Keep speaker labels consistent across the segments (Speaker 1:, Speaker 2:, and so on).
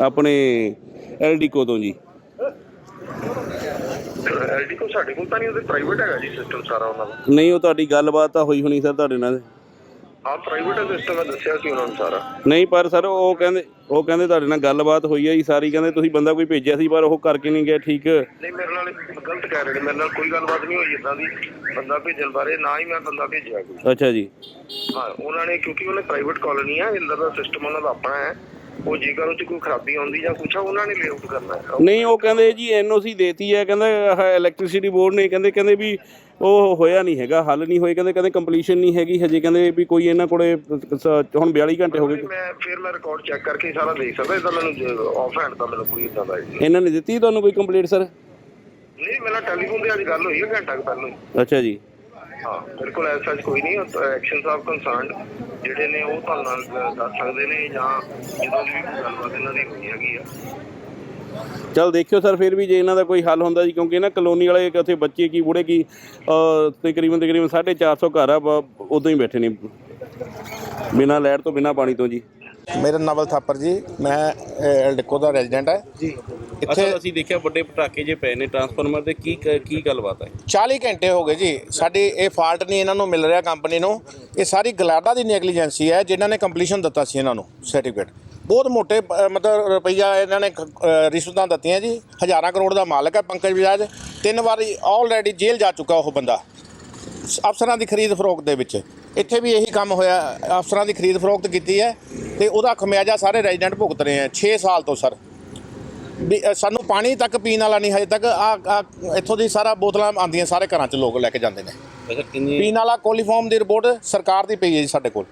Speaker 1: ਆਪਣੇ ਐਲਡੀਕੋ ਤੋਂ ਜੀ।
Speaker 2: ਐਲਡੀ ਕੋ ਸਾਡੇ ਕੋਲ ਤਾਂ ਨਹੀਂ ਉਹਦੇ ਪ੍ਰਾਈਵੇਟ ਹੈਗਾ ਜੀ ਸਿਸਟਮ ਸਾਰਾ ਉਹਨਾਂ ਦਾ।
Speaker 1: ਨਹੀਂ ਉਹ ਤੁਹਾਡੀ ਗੱਲਬਾਤ ਤਾਂ ਹੋਈ ਹੋਣੀ ਸਰ ਤੁਹਾਡੇ ਨਾਲ।
Speaker 2: ਹਾਂ ਪ੍ਰਾਈਵੇਟ ਸਿਸਟਮ ਹੈ ਦੱਸਿਆ ਸੀ ਉਹਨਾਂ ਨੂੰ ਸਾਰਾ।
Speaker 1: ਨਹੀਂ ਪਰ ਸਰ ਉਹ ਕਹਿੰਦੇ ਉਹ ਕਹਿੰਦੇ ਤੁਹਾਡੇ ਨਾਲ ਗੱਲਬਾਤ ਹੋਈ ਹੈ ਜੀ ਸਾਰੀ। ਕਹਿੰਦੇ ਤੁਸੀਂ ਬੰਦਾ ਕੋਈ ਭੇਜਿਆ ਸੀ ਪਰ ਉਹ ਕਰਕੇ ਨਹੀਂ ਗਿਆ ਠੀਕ।
Speaker 2: ਨਹੀਂ ਮੇਰੇ ਨਾਲ ਗਲਤ ਕਹਿ ਰਹੇ ਨੇ। ਮੇਰੇ ਨਾਲ ਕੋਈ ਗੱਲਬਾਤ ਨਹੀਂ ਹੋਈ ਇਦਾਂ ਦੀ। ਬੰਦਾ ਭੇਜਣ ਬਾਰੇ ਨਾ ਹੀ ਮੈਂ ਬੰਦਾ ਭੇਜਿਆ ਕੋਈ।
Speaker 1: ਅੱਛਾ ਜੀ।
Speaker 2: ਹਾਂ ਉਹਨਾਂ ਨੇ ਕਿਉਂਕਿ ਉਹਨੇ ਪ੍ਰਾਈਵੇਟ ਕਾਲੋਨੀ ਹੈ ਇੰਦਰ ਦਾ ਸਿਸਟਮ ਉਹਨਾਂ ਦਾ ਆਪਣਾ ਹੈ। ਉਹ ਜੇਕਰ ਉਹ ਚ ਕੋਈ ਖਰਾਬੀ ਆਉਂਦੀ ਜਾਂ ਕੁਛ ਆ ਉਹਨਾਂ ਨੇ ਲੇਆਊਟ ਕਰਨਾ ਹੈ।
Speaker 1: ਨਹੀਂ ਉਹ ਕਹਿੰਦੇ ਜੀ ਐਨਓਸੀ ਦੇਤੀ ਹੈ ਕਹਿੰਦਾ ਇਲੈਕਟ੍ਰਿਸਿਟੀ ਬੋਰਡ ਨੇ ਕਹਿੰਦੇ ਕਹਿੰਦੇ ਵੀ ਉਹ ਹੋਇਆ ਨਹੀਂ ਹੈਗਾ ਹੱਲ ਨਹੀਂ ਹੋਏ ਕਹਿੰਦੇ ਕਹਿੰਦੇ ਕੰਪਲੀਸ਼ਨ ਨਹੀਂ ਹੈਗੀ ਹਜੇ ਕਹਿੰਦੇ ਵੀ ਕੋਈ ਇਹਨਾਂ ਕੋਲੇ ਸ- ਹੁਣ 42 ਘੰਟੇ ਹੋ ਗਏ।
Speaker 2: ਮੈਂ ਫਿਰ ਮੈਂ ਰਿਕਾਰਡ ਚੈੱਕ ਕਰਕੇ ਸਾਰਾ ਦੇਖ ਸਕਦਾ ਇਦਾਂ ਮੈਨੂੰ ਆਫ ਹੈਂਡ ਤਾਂ ਮੈਨੂੰ ਕੋਈ ਇਦਾਂ ਦਾ idea
Speaker 1: ਇਹਨਾਂ ਨੇ ਦਿੱਤੀ ਤੁਹਾਨੂੰ ਕੋਈ ਕੰਪਲੀਟ ਸਰ
Speaker 2: ਨਹੀਂ ਮੇਰਾ ਟੈਲੀਫੋਨ ਤੇ ਅੱਜ ਗੱਲ ਹੋਈ ਹੈ ਘੰਟਾ ਕੁ ਪਹਿਲਾਂ ਹੀ।
Speaker 1: ਅੱਛਾ ਜੀ।
Speaker 2: ਹਾਂ ਮੇਰੇ ਕੋਲ ਐਸਾ ਕੋਈ ਨਹੀਂ ਐਕਸ਼ਨ ਆਫ ਕੰਸਰਨਡ ਜਿਹੜੇ ਨੇ ਉਹ ਤੁਹਾਨੂੰ ਦੱਸ ਸਕਦੇ ਨੇ ਜਾਂ ਜਦੋਂ ਵੀ ਗੱਲਬਾਤ ਇਹਨਾਂ ਦੀ ਹੋਈ ਹੈਗੀ ਆ।
Speaker 1: ਚਲ ਦੇਖਿਓ ਸਰ, ਫਿਰ ਵੀ ਜੇ ਇਹਨਾਂ ਦਾ ਕੋਈ ਹੱਲ ਹੁੰਦਾ ਜੀ, ਕਿਉਂਕਿ ਨਾ ਕਲੋਨੀ ਵਾਲੇ ਉੱਥੇ ਬੱਚੇ ਕੀ, ਬੁੜੇ ਕੀ ਤਕਰੀਬਨ ਤਕਰੀਬਨ 450 ਘਰ ਆ, ਬ- ਉਦੋਂ ਹੀ ਬੈਠੇ ਨੇ, ਬਿਨਾਂ ਲੈਟ ਤੋਂ ਬਿਨਾਂ ਪਾਣੀ ਤੋਂ ਜੀ।
Speaker 3: ਮੇਰਾ ਨਵਲ ਥਾਪਰ ਜੀ ਮੈਂ ਐਲਡਿਕੋ ਦਾ ਰੈਜ਼ੀਡੈਂਟ ਹੈ। ਜੀ। ਇੱਥੇ
Speaker 1: ਅਸੀਂ ਦੇਖਿਆ ਵੱਡੇ ਪਟਾਕੇ ਜੇ ਪਏ ਨੇ ਟਰਾਂਸਫਾਰਮਰ ਦੇ ਕੀ ਕੀ ਗੱਲਬਾਤ ਹੈ?
Speaker 3: 40 ਘੰਟੇ ਹੋ ਗਏ ਜੀ। ਸਾਡੀ ਇਹ ਫਾਲਟ ਨਹੀਂ ਇਹਨਾਂ ਨੂੰ ਮਿਲ ਰਿਹਾ ਕੰਪਨੀ ਨੂੰ। ਇਹ ਸਾਰੀ ਗਲਾਡਾ ਦੀ ਨੈਗਲੀਜੈਂਸੀ ਹੈ ਜਿਨ੍ਹਾਂ ਨੇ ਕੰਪਲੀਸ਼ਨ ਦਿੱਤਾ ਸੀ ਇਹਨਾਂ ਨੂੰ ਸਰਟੀਫਿਕੇਟ ਬਹੁਤ ਮੋਟੇ ਮਤਲਬ ਰੁਪਈਆ ਇਹਨਾਂ ਨੇ ਰਿਸ਼ਵਤਾਂ ਦਿੱਤੀਆਂ ਜੀ। ਹਜ਼ਾਰਾਂ ਕਰੋੜ ਦਾ ਮਾਲਕ ਹੈ ਪੰਕਜ ਬਜਾਜ ਤਿੰਨ ਵਾਰੀ ਆਲਰੇਡੀ ਜੇਲ੍ਹ ਜਾ ਚੁੱਕਾ ਉਹ ਬੰਦਾ। ਅਫਸਰਾਂ ਦੀ ਖਰੀਦ ਫਰੋਖਤ ਦੇ ਵਿੱਚ। ਇੱਥੇ ਵੀ ਇਹੀ ਕੰਮ ਹੋਇਆ ਅਫਸਰਾਂ ਦੀ ਖਰੀਦ ਫਰੋਖਤ ਕੀਤੀ ਹੈ ਤੇ ਉਹਦਾ ਖਮਿਆਜਾ ਸਾਰੇ ਰੈਜ਼ੀਡੈਂਟ ਭੁਗਤ ਰਹੇ ਆ 6 ਸਾਲ ਤੋਂ ਸਰ। ਸਾਨੂੰ ਪਾਣੀ ਤੱਕ ਪੀਣ ਵਾਲਾ ਨਹੀਂ ਹਜੇ ਤੱਕ ਆ ਇੱਥੋਂ ਦੀ ਸਾਰਾ ਬੋਤਲਾਂ ਆਉਂਦੀਆਂ ਸਾਰੇ ਘਰਾਂ 'ਚ ਲੋਕ ਲੈ ਕੇ ਜਾਂਦੇ ਨੇ।
Speaker 1: ਅੱਛਾ ਕਿੰਨੀ
Speaker 3: ਪੀਣ ਵਾਲਾ ਕੋਲੀਫਾਰਮ ਦੀ ਰਿਪੋਰਟ ਸਰਕਾਰ ਦੀ ਪਈ ਹੈ ਜੀ ਸਾਡੇ ਕੋਲ।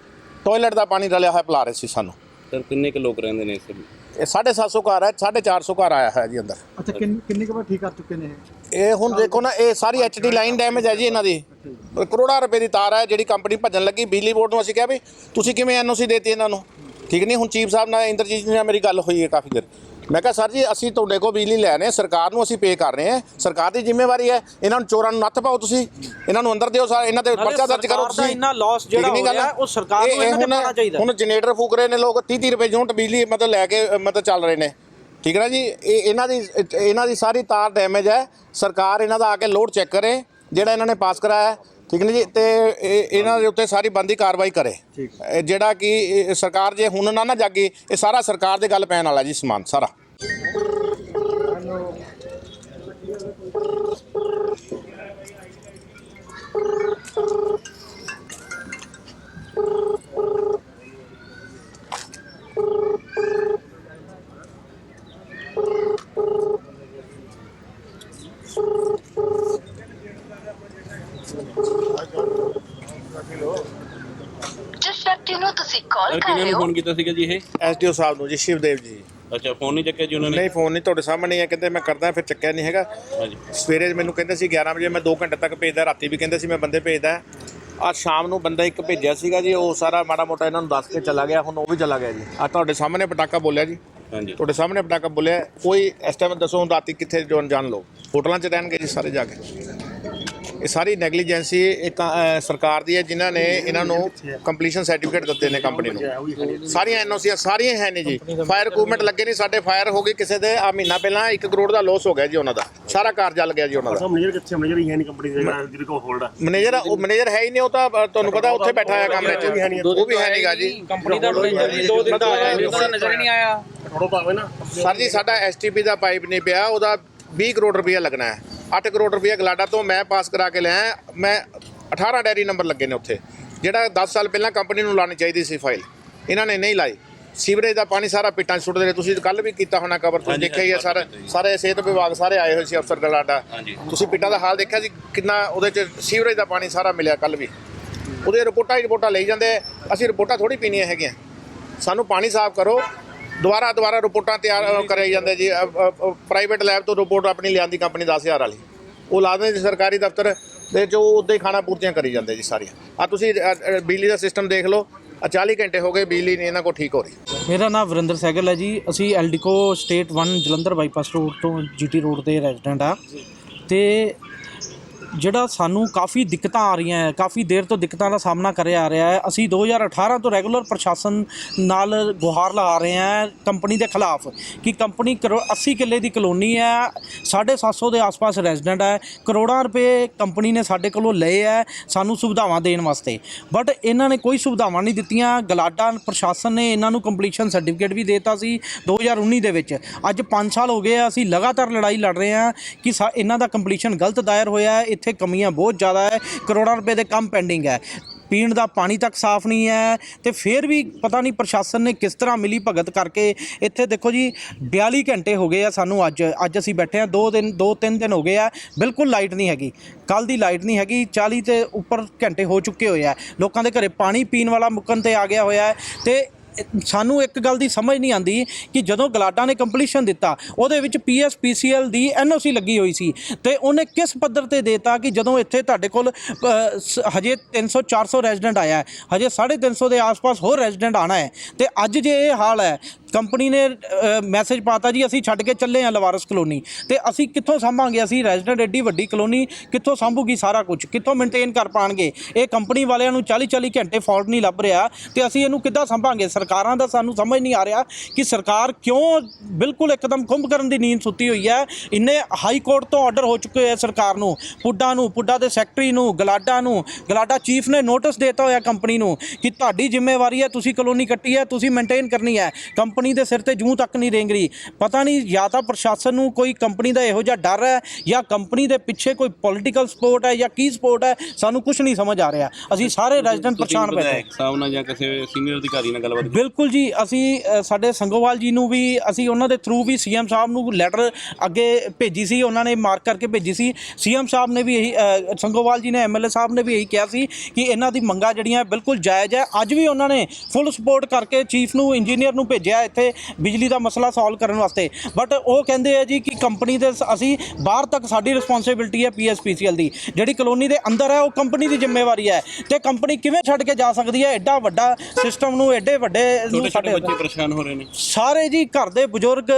Speaker 3: ਟਾਇਲਟ ਦਾ ਪਾਣੀ ਰਲਿਆ ਹੋਇਆ ਪਿਲਾ ਰਹੇ ਸੀ ਸਾਨੂੰ।
Speaker 1: ਸਰ ਕਿੰਨੇ ਕੁ ਲੋਕ ਰਹਿੰਦੇ ਨੇ ਇਸ
Speaker 3: ਇਹ 750 ਘਰ ਹੈ 450 ਘਰ ਆਇਆ ਹੈ ਜੀ ਅੰਦਰ।
Speaker 4: ਅੱਛਾ ਕਿੰਨ ਕਿੰਨੇ ਕੁ ਵਾਰ ਠੀਕ ਕਰ ਚੁੱਕੇ ਨੇ ਇਹ?
Speaker 3: ਇਹ ਹੁਣ ਦੇਖੋ ਨਾ ਇਹ ਸਾਰੀ ਐਚਡੀ ਲਾਈਨ ਡੈਮੇਜ ਹੈ ਜੀ ਇਹਨਾਂ ਦੀ। ਕਰੋੜਾਂ ਰੁਪਏ ਦੀ ਤਾਰ ਹੈ ਜਿਹੜੀ ਕੰਪਨੀ ਭੱਜਣ ਲੱਗੀ ਬਿਜਲੀ ਬੋਰਡ ਨੂੰ ਅਸੀਂ ਕਿਹਾ ਵੀ ਤੁਸੀਂ ਕਿਵੇਂ ਐਨਓਸੀ ਦੇਤੀ ਇਹਨਾਂ ਨੂੰ? ਠੀਕ ਨਹੀਂ ਹੁਣ ਚੀਫ ਸਾਹਿਬ ਨਾਲ ਇੰਦਰਜੀਤ ਜੀ ਨਾਲ ਮੇਰੀ ਗੱਲ ਹੋਈ ਹੈ ਕਾਫੀ ਦੇਰ। ਮੈਂ ਕਿਹਾ ਸਰ ਜੀ ਅਸੀਂ ਤੁਹਾਡੇ ਕੋਲ ਬਿਜਲੀ ਲੈ ਰਹੇ ਹਾਂ ਸਰਕਾਰ ਨੂੰ ਅਸੀਂ ਪੇ ਕਰ ਰਹੇ ਹਾਂ। ਸਰਕਾਰ ਦੀ ਜ਼ਿੰਮੇਵਾਰੀ ਹੈ ਇਹਨਾਂ ਨੂੰ ਚੋਰਾਂ ਨੂੰ ਨੱਥ ਪਾਓ ਤੁਸੀਂ। ਇਹਨਾਂ ਨੂੰ ਅੰਦਰ ਦਿਓ ਸਾਰਾ ਇਹਨਾਂ ਤੇ ਪਰਚਾ ਦਰਜ ਕਰੋ ਤੁਸੀਂ।
Speaker 5: ਇੰਨਾ
Speaker 3: ਠੀਕ
Speaker 5: ਜਿਹੜਾ
Speaker 3: ਗੱਲ?
Speaker 5: ਹੋਇਆ, ਉਹ ਸਰਕਾਰ ਨੂੰ
Speaker 3: ਇਹ- ਇਹ
Speaker 5: ਇਹਨਾਂ ਤੇ ਪਾਉਣਾ ਚਾਹੀਦਾ।
Speaker 3: ਹੁਣ ਜਨਰੇਟਰ ਫੂਕ ਰਹੇ ਨੇ ਲੋਕ 30 30 ਰੁਪਏ ਯੂਨਿਟ ਬਿਜਲੀ ਮਤਲਬ ਲੈ ਕੇ ਮਤਲਬ ਚੱਲ ਰਹੇ ਨੇ। ਠੀਕ ਹੈ ਨਾ ਜੀ? ਇਹ ਇਹਨਾਂ ਦੀ ਇਹਨਾਂ ਦੀ ਸਾਰੀ ਤਾਰ ਡੈਮੇਜ ਹੈ। ਸਰਕਾਰ ਇਹਨਾਂ ਦਾ ਆ ਕੇ ਲੋਡ ਚੈੱਕ ਕਰੇ। ਜਿਹੜਾ ਇਹਨਾਂ ਨੇ ਪਾਸ ਕਰਾਇਆ ਹੈ, ਠੀਕ ਨੇ ਜੀ? ਤੇ ਇਹ- ਇਹਨਾਂ ਦੇ ਉੱਤੇ ਸਾਰੀ ਬੰਦੀ ਕਾਰਵਾਈ ਕਰੇ। ਇਹ ਜਿਹੜਾ ਕਿ ਇਹ ਸਰਕਾਰ ਜੇ ਹੁਣ ਨਾ ਨਾ ਜਾਗੀ ਇਹ ਸਾਰਾ ਸਰਕਾਰ ਦੇ ਗੱਲ ਪੈਣ ਵਾਲਾ ਜੀ ਸਮਾਨ ਸਾਰਾ
Speaker 6: ਜਿਸ ਵਿਅਕਤੀ ਨੂੰ ਤੁਸੀਂ ਕਾਲ ਕਰ
Speaker 1: ਕਿਹਨਾਂ
Speaker 6: ਰਹੇ
Speaker 1: ਨੂੰ
Speaker 6: ਹੋ
Speaker 1: ਫੋਨ ਕੀਤਾ ਸੀਗਾ ਜੀ ਇਹ?
Speaker 3: ਐਸਡੀਓ ਸਾਹਿਬ ਨੂੰ ਜੀ ਸ਼ਿਵਦੇਵ ਜੀ।
Speaker 1: ਅੱਛਾ ਫੋਨ ਨਹੀਂ ਚੱਕਿਆ ਜੀ ਉਹਨਾਂ ਨੇ?
Speaker 3: ਨਹੀਂ ਫੋਨ ਨਹੀਂ ਤੁਹਾਡੇ ਸਾਹਮਣੇ ਹੈ ਕਹਿੰਦੇ ਮੈਂ ਕਰਦਾ ਫਿਰ ਚੱਕਿਆ ਨਹੀਂ ਹੈਗਾ।
Speaker 1: ਹਾਂਜੀ।
Speaker 3: ਸਵੇਰੇ ਮੈਨੂੰ ਕਹਿੰਦੇ ਸੀ 11 ਵਜੇ ਮੈਂ 2 ਘੰਟੇ ਤੱਕ ਭੇਜਦਾ ਰਾਤੀ ਵੀ ਕਹਿੰਦੇ ਸੀ ਮੈਂ ਬੰਦੇ ਭੇਜਦਾ। ਆ ਸ਼ਾਮ ਨੂੰ ਬੰਦਾ ਇੱਕ ਭੇਜਿਆ ਸੀਗਾ ਜੀ ਉਹ ਸਾਰਾ ਮਾੜਾ ਮੋਟਾ ਇਹਨਾਂ ਨੂੰ ਦੱਸ ਕੇ ਚਲਾ ਗਿਆ ਹੁਣ ਉਹ ਵੀ ਚਲਾ ਗਿਆ ਜੀ। ਆ ਤੁਹਾਡੇ ਸਾਹਮਣੇ ਪਟਾਕਾ ਬੋਲਿਆ ਜੀ।
Speaker 1: ਹਾਂਜੀ।
Speaker 3: ਤੁਹਾਡੇ ਸਾਹਮਣੇ ਪਟਾਕਾ ਬੋਲਿਆ ਕੋਈ ਇਸ ਟਾਈਮ ਦੱਸੋ ਹੁਣ ਰਾਤੀ ਕਿੱਥੇ ਜਾਣ ਜਾਣ ਲੋ ਹੋਟਲਾਂ 'ਚ ਰਹਿਣਗੇ ਜੀ ਸਾਰੇ ਜਾ ਕੇ। ਇਹ ਸਾਰੀ ਨੈਗਲੀਜੈਂਸੀ ਇੱਕ ਅ, ਸਰਕਾਰ ਦੀ ਹੈ ਜਿਨ੍ਹਾਂ ਨੇ ਇਹਨਾਂ ਨੂੰ ਕੰਪਲੀਸ਼ਨ ਸਰਟੀਫਿਕੇਟ ਦਿੱਤੇ ਨੇ ਕੰਪਨੀ ਨੂੰ। ਸਾਰੀਆਂ ਐਨਓਸੀਆਂ ਸਾਰੀਆਂ ਹੈ ਨੇ ਜੀ। ਫਾਇਰ ਇਕਵਿਪਮੈਂਟ ਲੱਗੇ ਨਹੀਂ ਸਾਡੇ ਫਾਇਰ ਹੋ ਗਈ ਕਿਸੇ ਦੇ ਆ ਮਹੀਨਾ ਪਹਿਲਾਂ 1 ਕਰੋੜ ਦਾ ਲਾਸ ਹੋ ਗਿਆ ਜੀ ਉਹਨਾਂ ਦਾ। ਸਾਰਾ ਕਾਰ ਜਲ ਗਿਆ ਜੀ ਉਹਨਾਂ ਦਾ।
Speaker 7: ਮੈਨੇਜਰ ਕਿੱਥੇ ਮੈਨੇਜਰ ਹੀ ਹੈ ਨਹੀਂ ਕੰਪਨੀ ਦੇ ਜਿਹਦੇ ਕੋਲ ਹੋਲਡ ਆ।
Speaker 3: ਮੈਨੇਜਰ ਉਹ ਮੈਨੇਜਰ ਹੈ ਹੀ ਨਹੀਂ ਉਹ ਤਾਂ ਅ, ਤੁਹਾਨੂੰ ਪਤਾ ਉੱਥੇ ਬੈਠਾ ਹੈ ਕਮਰੇ 'ਚ। ਉਹ ਵੀ ਹੈ ਨਹੀਂਗਾ ਜੀ।
Speaker 5: ਕੰਪਨੀ ਦਾ ਮੈਨੇਜਰ ਵੀ ਦੋ ਦਿਨ ਦਾ ਆਇਆ ਉਹਦਾ ਨਜ਼ਰ ਹੀ ਨਹੀਂ ਆਇਆ।
Speaker 7: ਥੋੜਾ ਆਵੇ ਨਾ।
Speaker 3: ਸਰ ਜੀ ਸਾਡਾ ਐਸਟੀਪੀ ਦਾ ਪਾਈਪ ਨਹੀਂ ਪਿਆ ਉਹਦਾ 20 ਕਰੋੜ ਰੁਪਇਆ ਲੱਗਣਾ ਹੈ। 8 ਕਰੋੜ ਰੁਪਇਆ ਗਲਾਡਾ ਤੋਂ ਮੈਂ ਪਾਸ ਕਰਾ ਕੇ ਲਿਆ ਮੈਂ 18 ਡੈਰੀ ਨੰਬਰ ਲੱਗੇ ਨੇ ਉੱਥੇ। ਜਿਹੜਾ 10 ਸਾਲ ਪਹਿਲਾਂ ਕੰਪਨੀ ਨੂੰ ਲਾਣੀ ਚਾਹੀਦੀ ਸੀ ਫਾਈਲ ਇਹਨਾਂ ਨੇ ਨਹੀਂ ਲਾਈ। ਸੀਵਰੇਜ ਦਾ ਪਾਣੀ ਸਾਰਾ ਪਿੱਟਾਂ 'ਚ ਸੁੱਟਦੇ ਨੇ ਤੁਸੀਂ ਕੱਲ ਵੀ ਕੀਤਾ ਹੋਣਾ ਕਵਰ ਤੁਸੀਂ ਦੇਖਿਆ ਹੀ ਹੈ ਸਾਰਾ। ਸਾਰੇ ਸਿਹਤ ਵਿਭਾਗ ਸਾਰੇ ਆਏ ਹੋਏ ਸੀ ਅਫਸਰ ਗਲਾਡਾ। ਤੁਸੀਂ ਪਿੱਟਾਂ ਦਾ ਹਾਲ ਦੇਖਿਆ ਸੀ? ਕਿੰਨਾ ਉਹਦੇ 'ਚ ਸੀਵਰੇਜ ਦਾ ਪਾਣੀ ਸਾਰਾ ਮਿਲਿਆ ਕੱਲ ਵੀ। ਉਹਦੇ ਰਿਪੋਰਟਾਂ ਹੀ ਰਿਪੋਰਟਾਂ ਲਈ ਜਾਂਦੇ। ਅਸੀਂ ਰਿਪੋਰਟਾਂ ਥੋੜੀ ਪੀਣੀਆਂ ਹੈਗੀਆਂ। ਸਾਨੂੰ ਪਾਣੀ ਸਾਫ਼ ਕਰੋ। ਦੁਬਾਰਾ ਦੁਬਾਰਾ ਰਿਪੋਰਟਾਂ ਤਿਆਰ ਅ, ਕਰਾਈ ਜਾਂਦੇ ਜੀ। ਪ੍ਰਾਈਵੇਟ ਲੈਬ ਤੋਂ ਰਿਪੋਰਟ ਆਪਣੀ ਲਿਆਂਦੀ ਕੰਪਨੀ 10000 ਵਾਲੀ। ਉਹ ਲਾ ਦਿੰਦੇ ਜੀ ਸਰਕਾਰੀ ਦਫ਼ਤਰ ਦੇ ਜੋ ਉੱਦਾਂ ਹੀ ਖਾਣਾ ਪੂਰਤੀਆਂ ਕਰੀ ਜਾਂਦੇ ਜੀ ਸਾਰੀਆਂ। ਆ ਤੁਸੀਂ ਬਿਜਲੀ ਦਾ ਸਿਸਟਮ ਦੇਖ ਲਓ। ਆ 40 ਘੰਟੇ ਹੋ ਗਏ ਬਿਜਲੀ ਨਹੀਂ ਇਹਨਾਂ ਕੋਲ ਠੀਕ ਹੋ ਰਹੀ।
Speaker 5: ਮੇਰਾ ਨਾਮ ਵਰਿੰਦਰ ਸਹਿਗਲ ਹੈ ਜੀ। ਅਸੀਂ Eldeco estate 1 Jalandhar bypass road ਤੋਂ ਜੀਟੀ ਰੋਡ ਤੇ ਰੈਜ਼ੀਡੈਂਟ ਆ ਤੇ ਜਿਹੜਾ ਸਾਨੂੰ ਕਾਫੀ ਦਿੱਕਤਾਂ ਆ ਰਹੀਆਂ ਹੈ, ਕਾਫੀ ਦੇਰ ਤੋਂ ਦਿੱਕਤਾਂ ਦਾ ਸਾਹਮਣਾ ਕਰਿਆ ਆ ਰਿਹਾ ਹੈ। ਅਸੀਂ 2018 ਤੋਂ ਰੈਗੂਲਰ ਪ੍ਰਸ਼ਾਸਨ ਨਾਲ ਗੁਹਾਰ ਲਗਾ ਰਹੇ ਹਾਂ ਕੰਪਨੀ ਦੇ ਖਿਲਾਫ ਕਿ ਕੰਪਨੀ ਕਰੋ 80 ਕਿੱਲੇ ਦੀ ਕਲੋਨੀ ਹੈ 750 ਦੇ ਆਸ-ਪਾਸ ਰੈਜ਼ੀਡੈਂਟ ਹੈ, ਕਰੋੜਾਂ ਰੁਪਏ ਕੰਪਨੀ ਨੇ ਸਾਡੇ ਕੋਲੋਂ ਲਏ ਹੈ ਸਾਨੂੰ ਸੁਵਿਧਾਵਾਂ ਦੇਣ ਵਾਸਤੇ। ਬਟ ਇਹਨਾਂ ਨੇ ਕੋਈ ਸੁਵਿਧਾਵਾਂ ਨਹੀਂ ਦਿੱਤੀਆਂ, ਗਲਾਡਾ ਪ੍ਰਸ਼ਾਸਨ ਨੇ ਇਹਨਾਂ ਨੂੰ ਕੰਪਲੀਸ਼ਨ ਸਰਟੀਫਿਕੇਟ ਵੀ ਦਿੱਤਾ ਸੀ 2019 ਦੇ ਵਿੱਚ। ਅੱਜ 5 ਸਾਲ ਹੋ ਗਏ ਆ, ਅਸੀਂ ਲਗਾਤਾਰ ਲੜਾਈ ਲੜ ਰਹੇ ਹਾਂ ਕਿ ਸਾ- ਇਹਨਾਂ ਦਾ ਕੰਪਲੀਸ਼ਨ ਗਲਤ ਦਾਇਰ ਹੋਇਆ ਹੈ ਇੱਥੇ ਕਮੀਆਂ ਬਹੁਤ ਜ਼ਿਆਦਾ ਹੈ, ਕਰੋੜਾਂ ਰੁਪਏ ਦੇ ਕੰਮ ਪੈਂਡਿੰਗ ਹੈ। ਪੀਣ ਦਾ ਪਾਣੀ ਤੱਕ ਸਾਫ਼ ਨਹੀਂ ਹੈ ਤੇ ਫਿਰ ਵੀ ਪਤਾ ਨਹੀਂ ਪ੍ਰਸ਼ਾਸਨ ਨੇ ਕਿਸ ਤਰ੍ਹਾਂ ਮਿਲੀ ਭਗਤ ਕਰਕੇ। ਇੱਥੇ ਦੇਖੋ ਜੀ 42 ਘੰਟੇ ਹੋ ਗਏ ਆ ਸਾਨੂੰ ਅੱਜ ਅੱਜ ਅਸੀਂ ਬੈਠੇ ਆ 2 ਦਿਨ 2-3 ਦਿਨ ਹੋ ਗਏ ਆ, ਬਿਲਕੁਲ ਲਾਈਟ ਨਹੀਂ ਹੈਗੀ। ਕੱਲ ਦੀ ਲਾਈਟ ਨਹੀਂ ਹੈਗੀ 40 ਤੇ ਉੱਪਰ ਘੰਟੇ ਹੋ ਚੁੱਕੇ ਹੋਏ ਆ। ਲੋਕਾਂ ਦੇ ਘਰੇ ਪਾਣੀ ਪੀਣ ਵਾਲਾ ਮੁੱਕਣ ਤੇ ਆ ਗਿਆ ਹੋਇਆ ਹੈ ਤੇ ਸਾਨੂੰ ਇੱਕ ਗੱਲ ਦੀ ਸਮਝ ਨਹੀਂ ਆਂਦੀ ਕਿ ਜਦੋਂ ਗਲਾਡਾ ਨੇ ਕੰਪਲੀਸ਼ਨ ਦਿੱਤਾ ਉਹਦੇ ਵਿੱਚ ਪੀਐਸਪੀਸੀਐਲ ਦੀ ਐਨਓਸੀ ਲੱਗੀ ਹੋਈ ਸੀ ਤੇ ਉਹਨੇ ਕਿਸ ਪੱਧਰ ਤੇ ਦੇਤਾ ਕਿ ਜਦੋਂ ਇੱਥੇ ਤੁਹਾਡੇ ਕੋਲ ਅ, ਸ- ਹਜੇ 300 400 ਰੈਜ਼ੀਡੈਂਟ ਆਇਆ ਹੈ, ਹਜੇ 350 ਦੇ ਆਸ-ਪਾਸ ਹੋਰ ਰੈਜ਼ੀਡੈਂਟ ਆਣਾ ਹੈ ਤੇ ਅੱਜ ਜੇ ਇਹ ਹਾਲ ਹੈ ਕੰਪਨੀ ਨੇ ਮੈਸੇਜ ਪਾਤਾ ਜੀ, ਅਸੀਂ ਛੱਡ ਕੇ ਚੱਲੇ ਆ ਲਵਾਰਸ ਕਲੋਨੀ। ਤੇ ਅਸੀਂ ਕਿੱਥੋਂ ਸੰਭਾਂਗੇ? ਅਸੀਂ ਰੈਜ਼ੀਡੈਂਟ ਐਡੀ ਵੱਡੀ ਕਲੋਨੀ, ਕਿੱਥੋਂ ਸੰਭੂਗੀ ਸਾਰਾ ਕੁਝ ਕਿੱਥੋਂ ਮੇਨਟੇਨ ਕਰ ਪਾਣਗੇ? ਇਹ ਕੰਪਨੀ ਵਾਲਿਆਂ ਨੂੰ 40 40 ਘੰਟੇ ਫਾਲਟ ਨਹੀਂ ਲੱਭ ਰਿਹਾ। ਤੇ ਅਸੀਂ ਇਹਨੂੰ ਕਿੱਦਾਂ ਸੰਭਾਂਗੇ? ਸਰਕਾਰਾਂ ਦਾ ਸਾਨੂੰ ਸਮਝ ਨਹੀਂ ਆ ਰਿਹਾ ਕਿ ਸਰਕਾਰ ਕਿਉਂ ਬਿਲਕੁਲ ਇੱਕਦਮ ਕੁੰਭ ਕਰਨ ਦੀ ਨੀਂਦ ਸੁੱਤੀ ਹੋਈ ਹੈ। ਇੰਨੇ ਹਾਈ ਕੋਰਟ ਤੋਂ ਆਰਡਰ ਹੋ ਚੁੱਕੇ ਹੈ ਸਰਕਾਰ ਨੂੰ। ਪੁੱਡਾ ਨੂੰ, ਪੁੱਡਾ ਦੇ ਸੈਕਟਰੀ ਨੂੰ, ਗਲਾਡਾ ਨੂੰ। ਗਲਾਡਾ ਚੀਫ ਨੇ ਨੋਟਿਸ ਦਿੱਤਾ ਹੋਇਆ ਕੰਪਨੀ ਨੂੰ ਕਿ ਤੁਹਾਡੀ ਜ਼ਿੰਮੇਵਾਰੀ ਹੈ, ਤੁਸੀਂ ਕਲੋਨੀ ਕੱਟੀ ਹੈ, ਤੁਸੀਂ ਮੇਨਟੇਨ ਕਰਨੀ ਹੈ। ਕੰਪਨੀ ਦੇ ਸਿਰ ਤੇ ਜੂੰ ਤੱਕ ਨਹੀਂ ਰੇਂਗ ਰਹੀ। ਪਤਾ ਨਹੀਂ ਜਾਂ ਤਾਂ ਪ੍ਰਸ਼ਾਸਨ ਨੂੰ ਕੋਈ ਕੰਪਨੀ ਦਾ ਇਹੋ ਜਿਹਾ ਡਰ ਹੈ ਜਾਂ ਕੰਪਨੀ ਦੇ ਪਿੱਛੇ ਕੋਈ ਪੋਲਿਟੀਕਲ ਸਪੋਰਟ ਹੈ ਜਾਂ ਕੀ ਸਪੋਰਟ ਹੈ ਸਾਨੂੰ ਕੁਝ ਨਹੀਂ ਸਮਝ ਆ ਰਿਹਾ। ਅਸੀਂ ਸਾਰੇ ਰੈਜ਼ੀਡੈਂਟ ਪਰੇਸ਼ਾਨ ਬੈਠੇ।
Speaker 1: ਵਿਧਾਇਕ ਸਾਹਿਬ ਨਾਲ ਜਾਂ ਕਿਸੇ ਸੀਨੀਅਰ ਅਧਿਕਾਰੀ ਨਾਲ ਗੱਲਬਾਤ
Speaker 5: ਬਿਲਕੁਲ ਜੀ ਅਸੀਂ ਸਾਡੇ ਸੰਗੋਵਾਲ ਜੀ ਨੂੰ ਵੀ ਅਸੀਂ ਉਹਨਾਂ ਦੇ ਥਰੂ ਵੀ ਸੀਐਮ ਸਾਹਿਬ ਨੂੰ ਲੈਟਰ ਅੱਗੇ ਭੇਜੀ ਸੀ ਉਹਨਾਂ ਨੇ ਮਾਰਕ ਕਰਕੇ ਭੇਜੀ ਸੀ। ਸੀਐਮ ਸਾਹਿਬ ਨੇ ਵੀ ਇਹੀ ਸੰਗੋਵਾਲ ਜੀ ਨੇ ਐਮਐਲਏ ਸਾਹਿਬ ਨੇ ਵੀ ਇਹੀ ਕਿਹਾ ਸੀ ਕਿ ਇਹਨਾਂ ਦੀ ਮੰਗਾਂ ਜਿਹੜੀਆਂ ਬਿਲਕੁਲ ਜਾਇਜ਼ ਹੈ। ਅੱਜ ਵੀ ਉਹਨਾਂ ਨੇ ਫੁੱਲ ਸਪੋਰਟ ਕਰਕੇ ਚੀਫ ਨੂੰ ਇੰਜੀਨੀਅਰ ਨੂੰ ਭੇਜਿਆ ਇੱਥੇ ਬਿਜਲੀ ਦਾ ਮਸਲਾ ਸੋਲਵ ਕਰਨ ਵਾਸਤੇ। ਬਟ ਉਹ ਕਹਿੰਦੇ ਆ ਜੀ ਕਿ ਕੰਪਨੀ ਦੇ ਅਸੀਂ ਬਾਹਰ ਤੱਕ ਸਾਡੀ ਰਿਸਪੌਂਸਿਬਿਲਟੀ ਹੈ ਪੀਐਸਪੀਸੀਐਲ ਦੀ। ਜਿਹੜੀ ਕਲੋਨੀ ਦੇ ਅੰਦਰ ਹੈ ਉਹ ਕੰਪਨੀ ਦੀ ਜ਼ਿੰਮੇਵਾਰੀ ਹੈ। ਤੇ ਕੰਪਨੀ ਕਿਵੇਂ ਛੱਡ ਕੇ ਜਾ ਸਕਦੀ ਹੈ? ਐਡਾ ਵੱਡਾ ਸਿਸਟਮ ਨੂੰ ਐਡੇ ਵੱਡੇ ਸਾਡੇ
Speaker 1: ਬੱਚੇ ਪਰੇਸ਼ਾਨ ਹੋ ਰਹੇ ਨੇ।
Speaker 5: ਸਾਰੇ ਜੀ ਘਰ ਦੇ ਬਜ਼ੁਰਗ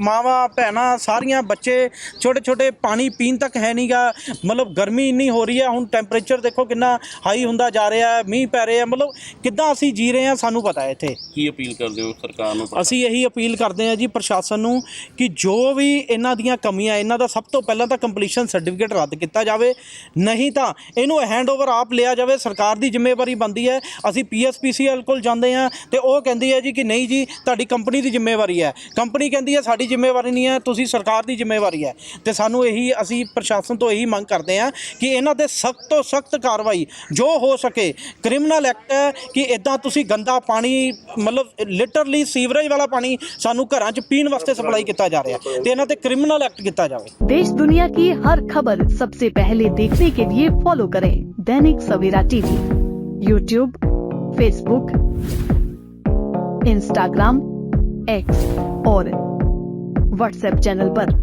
Speaker 5: ਮਾਵਾਂ ਭੈਣਾਂ ਸਾਰੀਆਂ ਬੱਚੇ ਛੋਟੇ ਛੋਟੇ ਪਾਣੀ ਪੀਣ ਤੱਕ ਹੈ ਨਹੀਂਗਾ ਮਤਲਬ ਗਰਮੀ ਇੰਨੀ ਹੋ ਰਹੀ ਹੈ ਹੁਣ ਟੈਂਪਰੇਚਰ ਦੇਖੋ ਕਿੰਨਾ ਹਾਈ ਹੁੰਦਾ ਜਾ ਰਿਹਾ ਹੈ ਮੀਂਹ ਪੈ ਰਿਹਾ ਮਤਲਬ ਕਿੱਦਾਂ ਅਸੀਂ ਜੀ ਰਹੇ ਹਾਂ ਸਾਨੂੰ ਪਤਾ ਹੈ ਇੱਥੇ।
Speaker 1: ਕੀ ਅਪੀਲ ਕਰਦੇ ਹੋ ਸਰਕਾਰ ਨੂੰ?
Speaker 5: ਅਸੀਂ ਇਹੀ ਅਪੀਲ ਕਰਦੇ ਹਾਂ ਜੀ ਪ੍ਰਸ਼ਾਸਨ ਨੂੰ ਕਿ ਜੋ ਵੀ ਇਹਨਾਂ ਦੀਆਂ ਕਮੀਆਂ, ਇਹਨਾਂ ਦਾ ਸਭ ਤੋਂ ਪਹਿਲਾਂ ਤਾਂ ਕੰਪਲੀਸ਼ਨ ਸਰਟੀਫਿਕੇਟ ਰੱਦ ਕੀਤਾ ਜਾਵੇ। ਨਹੀਂ ਤਾਂ ਇਹਨੂੰ ਹੈਂਡਓਵਰ ਆਪ ਲਿਆ ਜਾਵੇ, ਸਰਕਾਰ ਦੀ ਜ਼ਿੰਮੇਵਾਰੀ ਬਣਦੀ ਹੈ। ਅਸੀਂ ਪੀਐਸਪੀਸੀਐਲ ਕੋਲ ਜਾਂਦੇ ਹਾਂ ਤੇ ਉਹ ਕਹਿੰਦੀ ਹੈ ਜੀ ਕਿ ਨਹੀਂ ਜੀ, ਤੁਹਾਡੀ ਕੰਪਨੀ ਦੀ ਜ਼ਿੰਮੇਵਾਰੀ ਹੈ। ਕੰਪਨੀ ਕਹਿੰਦੀ ਹੈ, ਸਾਡੀ ਜ਼ਿੰਮੇਵਾਰੀ ਨਹੀਂ ਹੈ, ਤੁਸੀਂ ਸਰਕਾਰ ਦੀ ਜ਼ਿੰਮੇਵਾਰੀ ਹੈ। ਤੇ ਸਾਨੂੰ ਇਹੀ, ਅਸੀਂ ਪ੍ਰਸ਼ਾਸਨ ਤੋਂ ਇਹੀ ਮੰਗ ਕਰਦੇ ਹਾਂ ਕਿ ਇਹਨਾਂ ਤੇ ਸਖਤ ਤੋਂ ਸਖਤ ਕਾਰਵਾਈ ਜੋ ਹੋ ਸਕੇ। ਕ੍ਰਿਮੀਨਲ ਐਕਟ ਹੈ ਕਿ ਇਦਾਂ ਤੁਸੀਂ ਗੰਦਾ ਪਾਣੀ, ਮਤਲਬ ਲਿਟਰਲੀ ਸੀਵਰੇਜ ਵਾਲਾ ਪਾਣੀ ਸਾਨੂੰ ਘਰਾਂ 'ਚ ਪੀਣ ਵਾਸਤੇ ਸਪਲਾਈ ਕੀਤਾ ਜਾ ਰਿਹਾ ਤੇ ਇਹਨਾਂ ਤੇ ਕ੍ਰਿਮੀਨਲ ਐਕਟ ਕੀਤਾ ਜਾਵੇ
Speaker 8: देश दुनिया की हर खबर सबसे पहले देखने के लिए फॉलो करें Dainik Savera TV YouTube Facebook Instagram X और व्हाट्सएप चैनल पर।